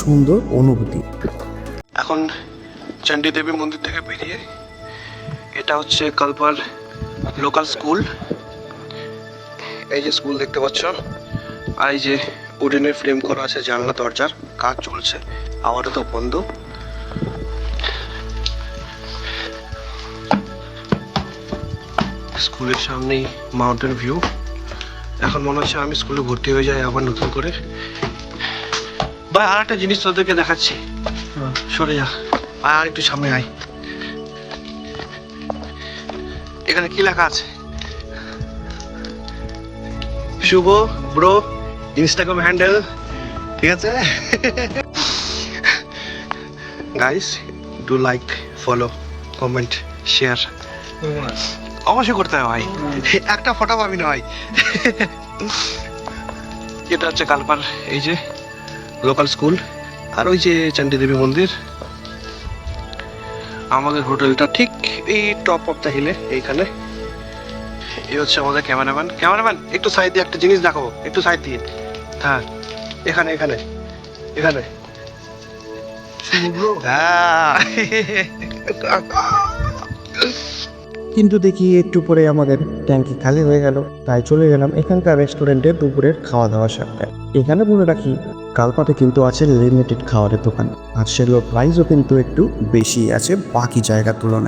সুন্দর অনুভূতি। এখন চণ্ডী দেবী মন্দির থেকে বেরিয়ে এটা হচ্ছে কালপার লোকাল স্কুল এই যে স্কুল দেখতে পাচ্ছ, আর এই যে উডেনের ফ্রেম করা আছে জানলা, দরজার, কাজ চলছে। আবারও তো বন্ধ। স্কুলের সামনেই মাউন্টেন ভিউ এখন মনে হচ্ছে আমি স্কুলে ভর্তি হয়ে যাই, আবার নতুন করে। ভাই আর একটা জিনিস তোদেরকে দেখাচ্ছি। সরে যা। আর একটু সামনে আয়। এখানে কি লেখা আছে? শুভ ব্রো ইনস্টাগ্রাম হ্যান্ডেল ঠিক আছে? Guys do like follow comment share অবশ্যই করতে হবে ভাই। একটা ফটো পাবি না ভাই এটা হচ্ছে কালপার এই যে। লোকাল স্কুল আর ওই যে চণ্ডী দেবী মন্দির। আমাদের হোটেলটা ঠিক এই টপ অফ দ্য হিলে এইখানে। এই হচ্ছে আমাদের ক্যামেরাম্যান ক্যামেরাম্যান একটু সাইড দিয়ে একটা জিনিস দেখাবো। একটু সাইড দিয়ে। হ্যাঁ এখানে এখানে এখানে। হ্যাঁ। কিন্তু দেখি একটু পরে আমাদের ট্যাঙ্কি খালি হয়ে গেল। তাই চলে গেলাম এখানকার রেস্টুরেন্টে দুপুরের খাওয়া দাওয়া সাথে। এখানে বলে রাখি কালপাতে কিন্তু আছে লিমিটেড খাওয়ারের দোকান। আর সেগুলোর প্রাইসও কিন্তু একটু বেশি আছে, বাকি জায়গার তুলনায়।